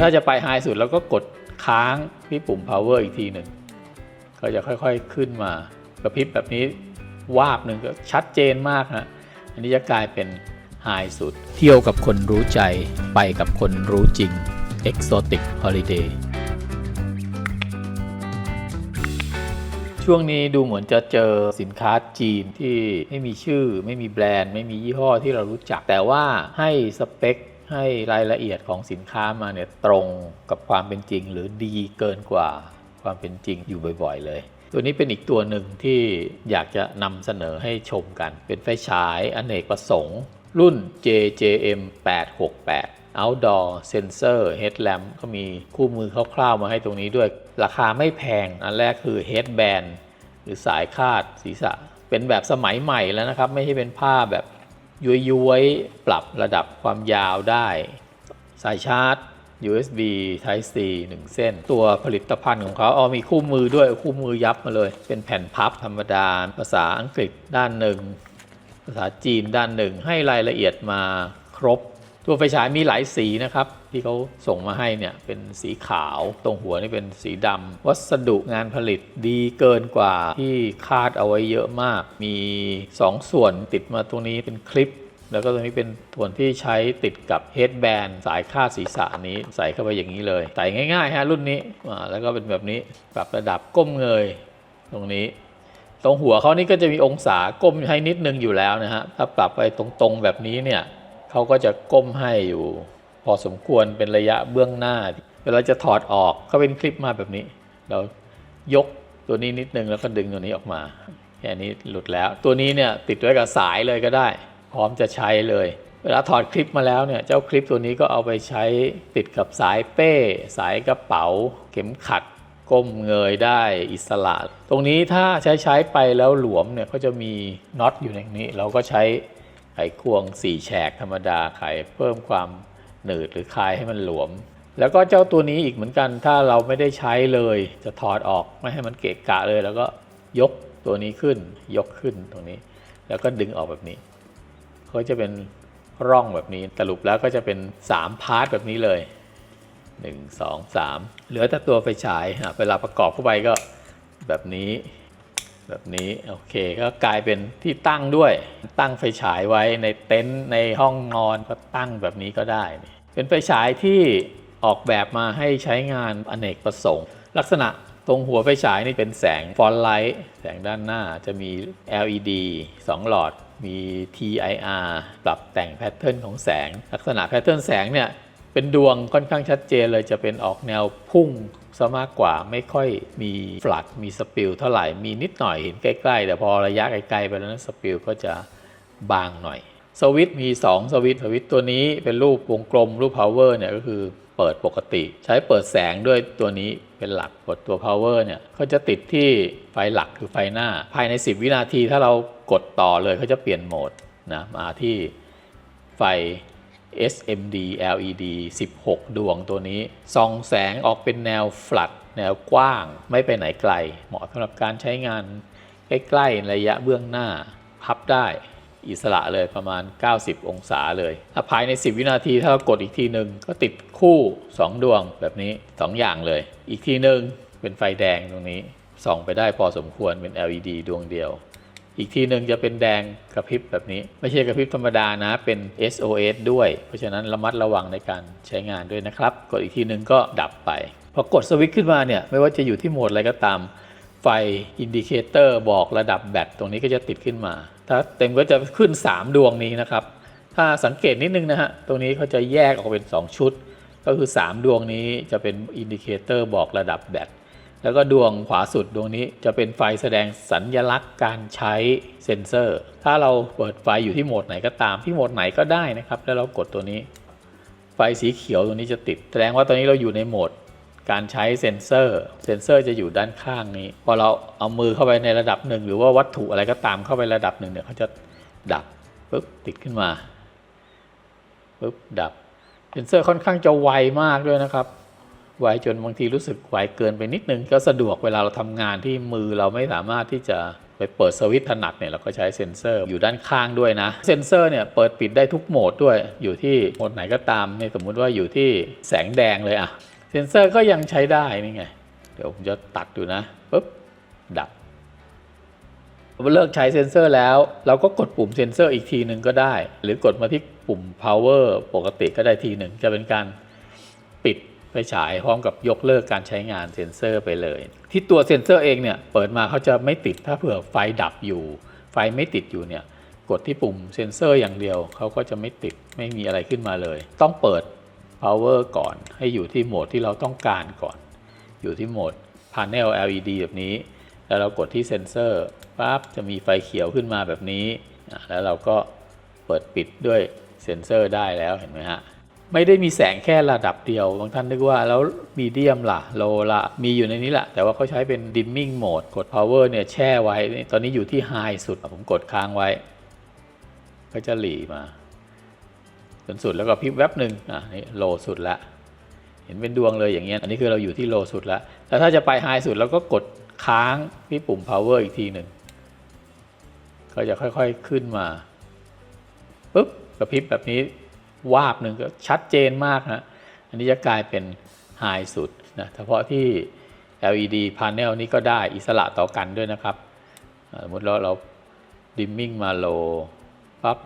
ถ้าจะไปไฮสุดเราก็กดค้างที่ปุ่ม power อีกทีหนึ่งก็จะค่อยๆขึ้นมากระพริบแบบนี้วาบหนึ่งก็ชัดเจนมากฮะอันนี้จะกลายเป็นไฮสุด เที่ยวกับคนรู้ใจไปกับคนรู้จริง Exotic Holiday ช่วงนี้ดูเหมือนจะเจอสินค้าจีนที่ไม่มีชื่อ ไม่มีแบรนด์ ไม่มียี่ห้อที่เรารู้จัก แต่ว่าให้สเปค ให้รายละเอียดของสินค้ามาเนี่ยตรงกับความเป็นจริง หรือดีเกินกว่าความเป็นจริงอยู่บ่อย ๆ เลย ตัวนี้เป็นอีกตัวหนึ่งที่อยากจะนำเสนอให้ชมกัน เป็นไฟฉายอเนกประสงค์ รุ่น JJM 868 Outdoor Sensor Headlamp ก็มีคู่มือคร่าวๆมาให้ตรงนี้ด้วย ราคาไม่แพง อันแรกคือ Headband หรือสายคาดศีรษะ เป็นแบบสมัยใหม่แล้วนะครับ ไม่ใช่เป็นผ้าแบบ ย้วยๆปรับระดับความยาวได้ สายชาร์จ USB Type C 1 เส้น ตัวผลิตภัณฑ์ของเขาเอามีคู่มือด้วยคู่มือยับมาเลย เป็นแผ่นพับธรรมดา ภาษาอังกฤษด้านหนึ่ง ภาษาจีนด้านหนึ่ง ให้รายละเอียดมาครบ ตัวไฟฉายมีหลายสีนะครับ ที่เขาส่งมาให้เนี่ยเป็นสีขาวตรงหัวนี่เป็นสีดำวัสดุงานผลิตดีเกินกว่าที่คาดเอาไว้เยอะมาก มี2ส่วนติดมาตรงนี้เป็นคลิป แล้วก็ตรงนี้เป็นส่วนที่ใช้ติดกับเฮดแบนสายคาดศีรษะนี้ใส่เข้าไปอย่างนี้เลย ใส่ง่ายๆฮะรุ่นนี้แล้วก็เป็นแบบนี้ปรับระดับก้มเงยตรงนี้ตรงหัวเขานี่ก็จะมีองศาก้มให้นิดนึงอยู่แล้วนะฮะถ้าปรับไปตรงๆแบบนี้เนี่ย เขาก็จะก้มให้อยู่ พอสมควรเป็นระยะเบื้องหน้า เวลาจะถอดออกก็เป็นคลิปมาแบบนี้ เรายกตัวนี้นิดนึงแล้วก็ดึงตัวนี้ออกมาแค่นี้หลุดแล้ว ตัวนี้เนี่ยติดไว้กับสายเลยก็ได้ พร้อมจะใช้เลย เวลาถอดคลิปมาแล้วเนี่ยเจ้าคลิปตัวนี้ก็เอาไปใช้ติดกับสายเป้ สายกระเป๋า เข็มขัดก้มเงยได้อิสระ ตรงนี้ถ้าใช้ใช้ไปแล้วหลวมเนี่ยก็จะมีน็อตอยู่ในนี้ เราก็ใช้ ไขควง4แฉกธรรมดาไขเพิ่มความหนืดหรือคลายให้มันหลวม แล้วก็เจ้าตัวนี้อีกเหมือนกัน ถ้าเราไม่ได้ใช้เลย จะถอดออกไม่ให้มันเกะกะเลย แล้วก็ยกตัวนี้ขึ้น ยกขึ้นตรงนี้ แล้วก็ดึงออกแบบนี้เขาจะเป็นร่องแบบนี้สรุปแล้วก็จะเป็น 3 พาร์ทแบบนี้เลย 1 2 3 เหลือแต่ตัวไฟฉายเวลาประกอบเข้าไปก็แบบนี้ แบบนี้โอเคก็กลายเป็นที่ตั้งด้วย ตั้งไฟฉายไว้ในเต็นท์ในห้องนอนก็ตั้งแบบนี้ก็ได้ เป็นไฟฉายที่ออกแบบมาให้ใช้งานอเนกประสงค์ ลักษณะตรงหัวไฟฉายนี่เป็นแสงฟอนไลท์แสงด้านหน้าจะมี LED 2 หลอดมี TIR ปรับแต่งแพทเทิร์นของแสง ลักษณะแพทเทิร์นแสงเนี่ยเป็นดวงค่อนข้างชัดเจนเลยจะเป็นออกแนวพุ่ง ซะมากกว่าไม่ค่อยมีฟลัดมีสปิลเท่าไหร่มีนิดหน่อยเห็นใกล้ๆ แต่พอระยะไกลๆไปแล้วนั้นสปิลก็จะบางหน่อยสวิตมี 2 สวิตสวิตตัวนี้เป็นรูปวงกลมรูป power เนี่ยก็คือเปิดปกติ ใช้เปิดแสงด้วยตัวนี้เป็นหลักกดตัว power เนี่ยเขาจะติดที่ไฟหลักคือไฟหน้า ภายใน 10 วินาทีถ้าเรากดต่อเลยเขาจะเปลี่ยนโหมดนะมาที่ไฟ SMD LED 16 ดวงตัวนี้ส่องแสงออกเป็นแนวฟลัด แนวกว้างไม่ไปไหนไกล เหมาะสำหรับการใช้งาน ใกล้ๆระยะเบื้องหน้า พับได้อิสระเลยประมาณ 90 องศาเลยถ้าภายใน 10 วินาทีถ้าเรากดอีกทีหนึ่งก็ติดคู่ 2 ดวงแบบนี้ 2 อย่างเลย อีกทีหนึ่งเป็นไฟแดงตรงนี้ส่องไปได้พอสมควรเป็น LED ดวงเดียว อีกทีหนึ่งจะเป็นแดงกระพริบแบบนี้ ไม่ใช่กระพริบธรรมดานะเป็น SOS ด้วย เพราะฉะนั้นระมัดระวังในการใช้งานด้วยนะครับ กดอีกทีหนึ่งก็ดับไป พอกดสวิตช์ขึ้นมาเนี่ยไม่ว่าจะอยู่ที่โหมดอะไรก็ตาม ไฟอินดิเคเตอร์บอกระดับแบตตรงนี้ก็จะติดขึ้นมา ถ้าเต็มก็จะขึ้น 3 ดวงนี้นะครับ ถ้าสังเกตนิดนึงนะฮะตรงนี้เขาจะแยกออกเป็น 2 ชุด ก็คือ 3 ดวงนี้จะเป็นอินดิเคเตอร์บอกระดับแบต แล้วก็ดวงขวาสุดดวงนี้จะเป็นไฟแสดงสัญญลักษณ์การใช้เซ็นเซอร์ ถ้าเราเปิดไฟอยู่ที่โหมดไหนก็ตามที่โหมดไหนก็ได้นะครับ แล้วเรากดตัวนี้ ไฟสีเขียวตัวนี้จะติด แสดงว่าตอนนี้เราอยู่ในโหมดการใช้เซ็นเซอร์ เซ็นเซอร์จะอยู่ด้านข้างนี้ พอเราเอามือเข้าไปในระดับหนึ่งหรือว่าวัตถุอะไรก็ตามเข้าไประดับหนึ่งเนี่ยเขาจะดับปุ๊บติดขึ้นมาปุ๊บดับ เซ็นเซอร์ค่อนข้างจะไวมากด้วยนะครับ ไวจนบางทีรู้สึกไวเกินไปนิดนึง ก็สะดวกเวลาเราทำงานที่มือเราไม่สามารถที่จะไปเปิดสวิตช์ถนัดเนี่ยเราก็ใช้เซ็นเซอร์อยู่ด้านข้างด้วยนะ เซ็นเซอร์เนี่ยเปิดปิดได้ทุกโหมดด้วย อยู่ที่โหมดไหนก็ตามเนี่ยสมมุติว่าอยู่ที่แสงแดงเลยอะเซ็นเซอร์ก็ยังใช้ได้นี่ไง เดี๋ยวผมจะตัดดูนะปุ๊บดับเลิกใช้เซ็นเซอร์แล้ว เราก็กดปุ่มเซ็นเซอร์อีกทีหนึ่งก็ได้ หรือกดมาที่ปุ่ม power ปกติก็ได้ทีหนึ่งจะเป็นการปิด ไฟฉายพร้อมกับยกเลิกการใช้งานเซ็นเซอร์ไปเลย ที่ตัวเซ็นเซอร์เองเนี่ยเปิดมาเขาจะไม่ติดถ้าเผื่อไฟดับอยู่ ไฟไม่ติดอยู่เนี่ยกดที่ปุ่มเซ็นเซอร์อย่างเดียวเขาก็จะไม่ติดไม่มีอะไรขึ้นมาเลย ต้องเปิด power ก่อนให้อยู่ที่โหมดที่เราต้องการก่อน อยู่ที่โหมด panel LED แบบนี้ แล้วเรากดที่เซ็นเซอร์ปั๊บจะมีไฟเขียวขึ้นมาแบบนี้ แล้วเราก็เปิดปิดด้วยเซ็นเซอร์ได้แล้วเห็นไหมฮะ ไม่ได้มีแสงแค่ระดับเดียวบางท่านนึกว่าแล้วมีเดียมล่ะโลละมีอยู่ในนี้แหละแต่ว่าเขาใช้เป็น dimming mode กด power เนี่ยแช่ไว้ ตอนนี้อยู่ที่ high สุด ผมกดค้างไว้ ก็จะหลีมาจนสุดแล้วก็พิบแวบหนึ่งอะนี่โลสุดละเห็นเป็นดวงเลยอย่างเงี้ยอันนี้คือเราอยู่ที่โลสุดล้วแล้วถ้าจะไปไฮสุดเราก็กดค้างที่ปุ่ม power อีกทีหนึ่งก็จะค่อยๆขึ้นมาปุ๊บกระพริบแบบนี้ วาบหนึ่งก็ชัดเจนมากฮะอันนี้จะกลายเป็นไฮสุดนะเฉพาะที่ LED panel นี้ก็ได้อิสระต่อกันด้วยนะครับสมมติเราเราดิมมิ่งมาโลปั๊บ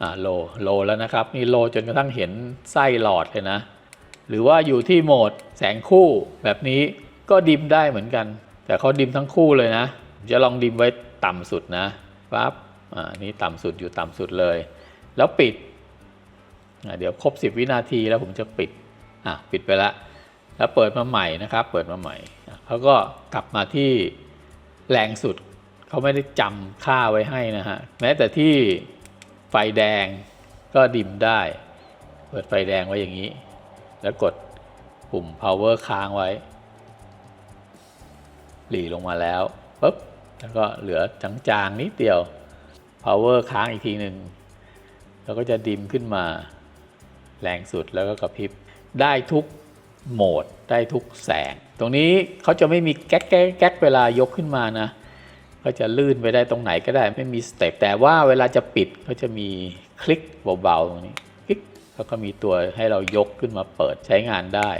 อ่าโลโลแล้วนะครับนี่โลจนกระทั่งเห็นไส้หลอดเลยนะ หรือว่าอยู่ที่โหมดแสงคู่แบบนี้ก็ดิมได้เหมือนกัน แต่เขาดิมทั้งคู่เลยนะ จะลองดิมไว้ต่ำสุดนะปั๊บอ่านี่ต่ำสุดอยู่ต่ำสุดเลย แล้วปิด เดี๋ยวครบ 10 วินาทีแล้วผมจะปิดอะปิดไปละแล้วเปิดมาใหม่นะครับ เปิดมาใหม่เขาก็กลับมาที่แรงสุดเขาไม่ได้จำค่าไว้ให้นะฮะแม้แต่ที่ไฟแดงก็ดิมได้ เปิดไฟแดงไว้อย่างนี้ แล้วกดปุ่ม power ค้างไว้หลีลงมาแล้วปุ๊บแล้วก็เหลือจางๆนิดเดียว power ค้างอีกทีหนึ่งแล้วก็จะดิมขึ้นมา แรงสุดแล้วก็กระพริบได้ทุกโหมดได้ทุกแสง ตรงนี้เขาจะไม่มีแก๊กแก๊กแก๊กเวลายกขึ้นมานะก็จะลื่นไปได้ตรงไหนก็ได้ไม่มีสเต็ปแต่ว่าเวลาจะปิดก็จะมีคลิกเบาๆตรงนี้คลิกแล้วก็มีตัวให้เรายกขึ้นมาเปิดใช้งานได้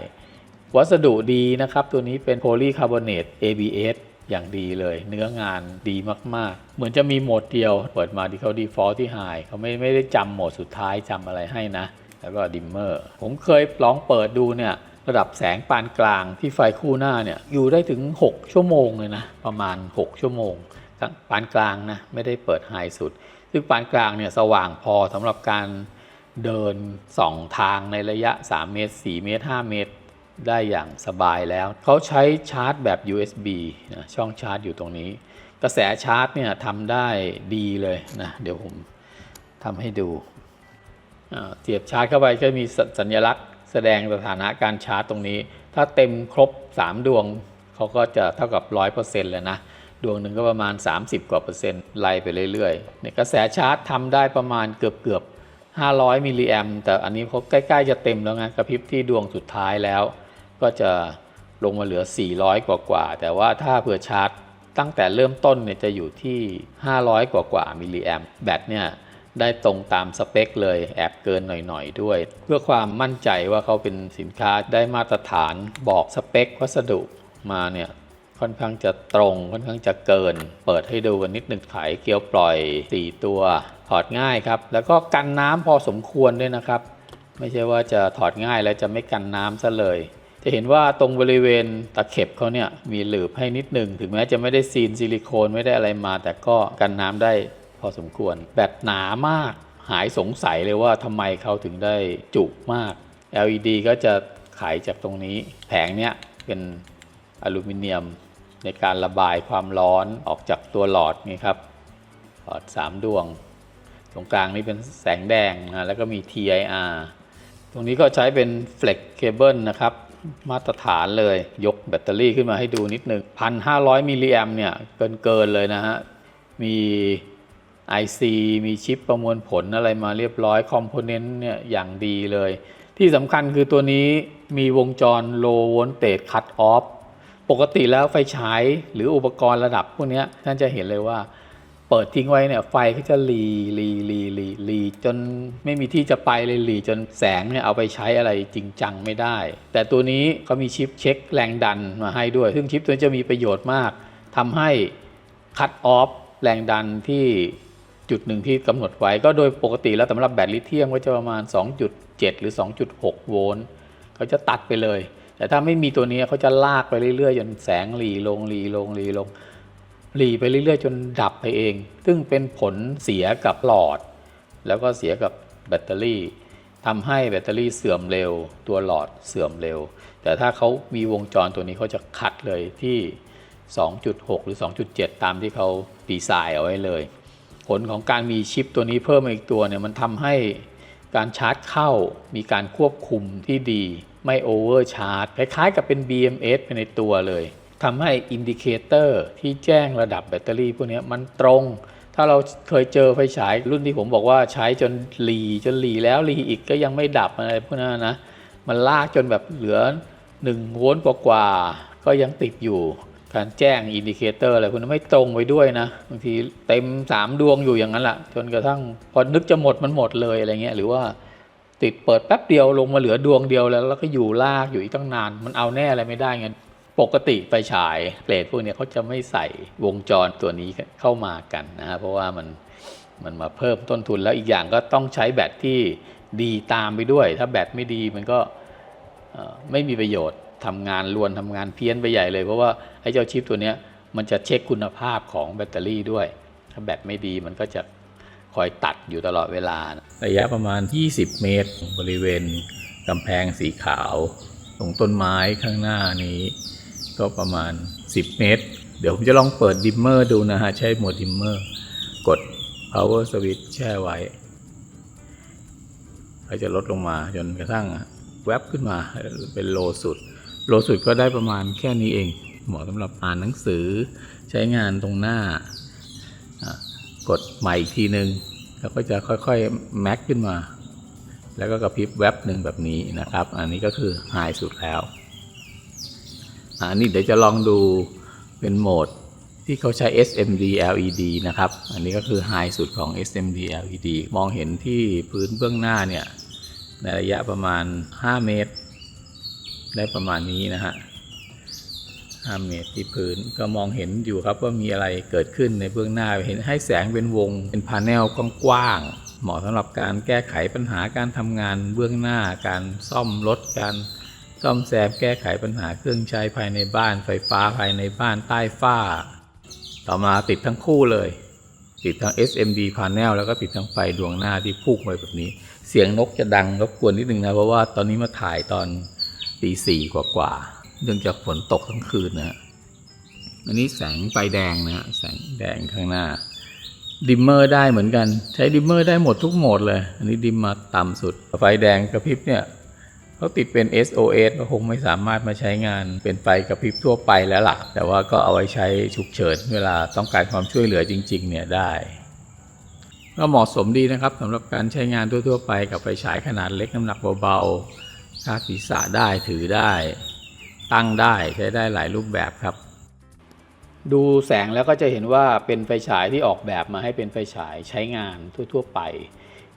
วัสดุดีนะครับ ตัวนี้เป็นโพลีคาร์บอเนต ABS อย่างดีเลย เนื้องานดีมากๆ เหมือนจะมีโหมดเดียว เปิดมาที่เขา default ที่ high เขาไม่ไม่ได้จำโหมดสุดท้ายจำอะไรให้นะ แล้วก็ดิมเมอร์ ผมเคยลองเปิดดูเนี่ยระดับแสงปานกลางที่ไฟคู่หน้าเนี่ยอยู่ได้ถึง 6 ชั่วโมงเลยนะ ประมาณ 6 ชั่วโมง ปานกลางนะไม่ได้เปิดไฮสุด ซึ่งปานกลางเนี่ยสว่างพอสำหรับการเดินสองทางในระยะ 3 เมตร 4 เมตร 5 เมตร ได้อย่างสบายแล้ว เขาใช้ชาร์จแบบ USB นะช่องชาร์จอยู่ตรงนี้ กระแสชาร์จเนี่ยทำได้ดีเลยนะเดี๋ยวผมทำให้ดู เสียบชาร์จเข้าไปก็มีสสัญลักษณ์ แสดงสถานะการชาร์จตรงนี้ ถ้าเต็มครบ 3 ดวงเขาก็จะเท่ากับ 100%เลยนะดวงหนึ่งก็ประมาณ 30 กว่าเปอร์เซ็นต์ไล่ไปเรื่อยๆในกระแสชาร์จทำได้ประมาณเกือบเกือบ500มิลลิแอมแต่อันนี้เขาใกล้ๆจะเต็มแล้วไงกระพริบที่ดวงสุดท้ายแล้ว ก็จะลงมาเหลือ 400 กว่ากว่าแต่ว่าถ้าเผื่อชาร์จตั้งแต่เริ่มต้นเนี่ยจะอยู่ที่ 500 กว่ากว่ามิลลิแอมแบตเนี่ย ได้ตรงตามสเปคเลยแอบเกินหน่อยๆด้วย เพื่อความมั่นใจว่าเขาเป็นสินค้าได้มาตรฐานบอกสเปควัสดุมาเนี่ยค่อนข้างจะตรงค่อนข้างจะเกิน เปิดให้ดูกันนิดหนึ่งไขเกลียวปล่อย 4 ตัว ถอดง่ายครับ แล้วก็กันน้ำพอสมควรด้วยนะครับ ไม่ใช่ว่าจะถอดง่ายแล้วจะไม่กันน้ำซะเลย จะเห็นว่าตรงบริเวณตะเข็บเขาเนี่ยมีหลืบให้นิดหนึ่งถึงแม้จะไม่ได้ซีนซิลิโคนไม่ได้อะไรมา แต่ก็กันน้ำได้ อสมควร แบบหนามากหายสงสัยเลยว่าทำไมเขาถึงได้จุมาก LED ก็จะขายจากตรงนี้ แผงเนี้ยเป็นอลูมิเนียมในการระบายความร้อนออกจากตัวหลอดนี่ครับ หลอด 3 ดวง ตรงกลางนี่เป็นแสงแดงนะแล้วก็มี TIR ตรงนี้ก็ใช้เป็น Flex Cable นะครับ มาตรฐานเลยยกแบตเตอรี่ขึ้นมาให้ดูนิดหนึ่ง 1,500 มิลลิแอมเนี่ย เกินเกินเลยนะฮะ มี IC มีชิปประมวลผลอะไรมาเรียบร้อยคอมโพเนนต์เนี่ยอย่างดีเลย ที่สำคัญคือตัวนี้มีวงจร low voltage cut off ปกติแล้วไฟฉายหรืออุปกรณ์ระดับพวกนี้ท่านจะเห็นเลยว่า เปิดทิ้งไว้เนี่ยไฟก็จะรีรีรีรีรีจนไม่มีที่จะไปเลยรีจนแสงเนี่ยเอาไปใช้อะไรจริงจังไม่ได้ แต่ตัวนี้เขามีชิปเช็คแรงดันมาให้ด้วย ซึ่งชิปตัวนี้จะมีประโยชน์มากทำให้คัตออฟแรงดันที่ จุดหนึ่งที่กำหนดไว้ก็โดยปกติแล้วสำหรับแบตลิเธียมก็จะประมาณ 2.7 หรือ 2.6 โวลต์เขาจะตัดไปเลย แต่ถ้าไม่มีตัวนี้เขาจะลากไปเรื่อยๆ จนแสงหลีลงหลีลงหลีลงหลีไปเรื่อยๆ จนดับไปเอง ซึ่งเป็นผลเสียกับหลอด แล้วก็เสียกับแบตเตอรี่ทำให้แบตเตอรี่เสื่อมเร็ว ตัวหลอดเสื่อมเร็ว แต่ถ้าเขามีวงจรตัวนี้เขาจะคัดเลยที่ 2.6 หรือ 2.7 ตามที่เขาดีไซน์เอาไว้เลย ผลของการมีชิปตัวนี้เพิ่มมาอีกตัวเนี่ยมันทำให้การชาร์จเข้ามีการควบคุมที่ดีไม่โอเวอร์ชาร์จคล้ายๆกับเป็น BMS ไปในตัวเลยทำให้อินดิเคเตอร์ที่แจ้งระดับแบตเตอรี่พวกนี้มันตรง ถ้าเราเคยเจอไฟฉายรุ่นที่ผมบอกว่าใช้จนหลีจนหลีแล้วหลีอีกก็ยังไม่ดับอะไรพวกนั้นนะ มันลากจนแบบเหลือ1โวลต์กว่าๆก็ยังติดอยู่ การแจ้งอินดิเคเตอร์อะไรพวกนั้นไม่ตรงไปด้วยนะบางทีเต็ม3ดวงอยู่อย่างนั้นแหละจนกระทั่งพอนึกจะหมดมันหมดเลยอะไรเงี้ยหรือว่าติดเปิดแป๊บเดียวลงมาเหลือดวงเดียวแล้ว แล้วก็อยู่ลากอยู่อีกตั้งนาน มันเอาแน่อะไรไม่ได้ไงปกติไฟฉายเกรดพวกเนี้ยเขาจะไม่ใส่วงจรตัวนี้เข้ามากันนะฮะเพราะว่ามันมันมาเพิ่มต้นทุนแล้วอีกอย่างก็ต้องใช้แบตที่ดีตามไปด้วย ถ้าแบตไม่ดีมันก็ไม่มีประโยชน์ ทำงานลวนทำงานเพี้ยนไปใหญ่เลย เพราะว่าไอ้เจ้าชิปตัวเนี้ยมันจะเช็คคุณภาพของแบตเตอรี่ด้วย ถ้าแบตไม่ดีมันก็จะคอยตัดอยู่ตลอดเวลา ระยะประมาณ 20 เมตร บริเวณกำแพงสีขาว ตรงต้นไม้ข้างหน้านี้ ก็ประมาณ 10 เมตร เดี๋ยวผมจะลองเปิดดิมเมอร์ดูนะฮะ ใช้โหมดดิมเมอร์ กด power switch แช่ไว้ก็จะลดลงมาจนกระทั่งแวบขึ้นมาเป็นโลสุด โลสุดก็ได้ประมาณแค่นี้เอง เหมาะสำหรับอ่านหนังสือใช้งานตรงหน้ากดใหม่อีกทีหนึ่งแล้วก็จะค่อยๆ แม็กขึ้นมา แล้วก็กระพริบแวบหนึ่งแบบนี้นะครับ อันนี้ก็คือไฮสุดแล้วอันนี้เดี๋ยวจะลองดูเป็นโหมดที่เขาใช้ SMD LED นะครับ อันนี้ก็คือไฮสุดของ SMD LED มองเห็นที่พื้นเบื้องหน้าเนี่ย ในระยะประมาณ 5 เมตร ได้ประมาณนี้นะฮะ5เมตรที่พื้นก็มองเห็นอยู่ครับว่ามีอะไรเกิดขึ้นในเบื้องหน้าเห็นให้แสงเป็นวง เป็นพาเนลกว้างๆเหมาะสำหรับการแก้ไขปัญหาการทำงานเบื้องหน้า การซ่อมรถการซ่อมแซมแก้ไขปัญหาเครื่องใช้ภายในบ้าน ไฟฟ้าภายในบ้านใต้ฝ้า ต่อมาติดทั้งคู่เลย ติดทั้ง SMD panel แล้วก็ติดทั้งไฟดวงหน้าที่พุ่งไปแบบนี้ สียงนกจะดังรบกวนนิดนึงนะ เพราะว่าตอนนี้มาถ่ายตอนตีสี่กว่าๆเนื่องจากฝนตกทั้งคืนนะอันนี้แสงไฟแดงนะฮะแสงแดงข้างหน้า ดิมเมอร์ได้เหมือนกัน ใช้ดิมเมอร์ได้หมดทุกโหมดเลย อันนี้ดิมมาต่ำสุด ไฟแดงกระพริบเนี่ยเขาติดเป็น SOS ก็คงไม่สามารถมาใช้งานเป็นไฟกระพริบทั่วไปแล้วล่ะ แต่ว่าก็เอาไว้ใช้ฉุกเฉินเวลาต้องการความช่วยเหลือจริง ๆ เนี่ยได้ ก็เหมาะสมดีนะครับสำหรับการใช้งานทั่วๆไปกับไฟฉายขนาดเล็กน้ำหนักเบาๆคาดศีรษะได้ถือได้ ตั้งได้ใช้ได้หลายรูปแบบครับ ดูแสงแล้วก็จะเห็นว่าเป็นไฟฉายที่ออกแบบมาให้เป็นไฟฉายใช้งานทั่วๆไป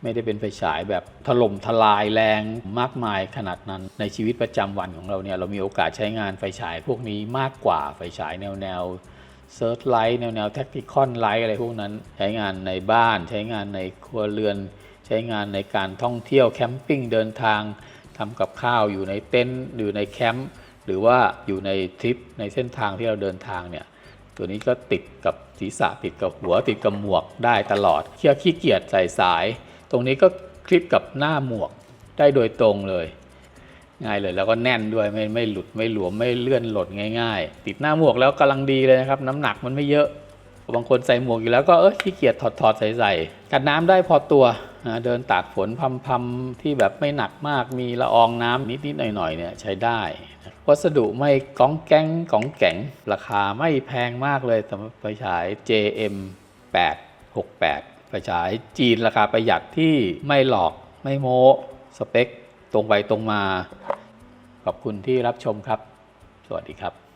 ไม่ได้เป็นไฟฉายแบบถล่มทลายแรงมากมายขนาดนั้น ในชีวิตประจำวันของเราเนี่ยเรามีโอกาสใช้งานไฟฉายพวกนี้มากกว่าไฟฉายแนวแนว เซิร์ชไลท์แนวแนวแท็กติคอนไลท์อะไรพวกนั้น ใช้งานในบ้าน ใช้งานในครัวเรือน ใช้งานในการท่องเที่ยวแคมปิ้งเดินทางทำกับข้าวอยู่ในเต็นท์อยู่ในแคมป์หรือว่าอยู่ในทริปในเส้นทางที่เราเดินทางเนี่ยตัวนี้ก็ติดกับศีรษะติดกับหัวติดกับหมวกได้ตลอดเคี่ยขี้เกียจใส่สาย ตรงนี้ก็คลิปกับหน้าหมวกได้โดยตรงเลย ง่ายเลยแล้วก็แน่นด้วยไม่ไม่หลุดไม่หลวมไม่เลื่อนหล่นง่าย ๆ ติดหน้าหมวกแล้วกำลังดีเลยนะครับ น้ำหนักมันไม่เยอะ บางคนใส่หมวกอยู่แล้วก็เออขี้เกียจถอดถอดใส่ใส่กันน้ำได้พอตัวนะเดินตากฝนพำๆที่แบบไม่หนักมากมีละอองน้ำนิดๆหน่อยๆเนี่ยใช้ได้วัสดุไม่ก้องแก้งก้องแก๋งราคาไม่แพงมากเลยสำหรับไฟฉาย JM 868ไฟฉายจีนราคาประหยัดที่ไม่หลอกไม่โม้สเปค ตรงไปตรงมา ขอบคุณที่รับชมครับ สวัสดีครับ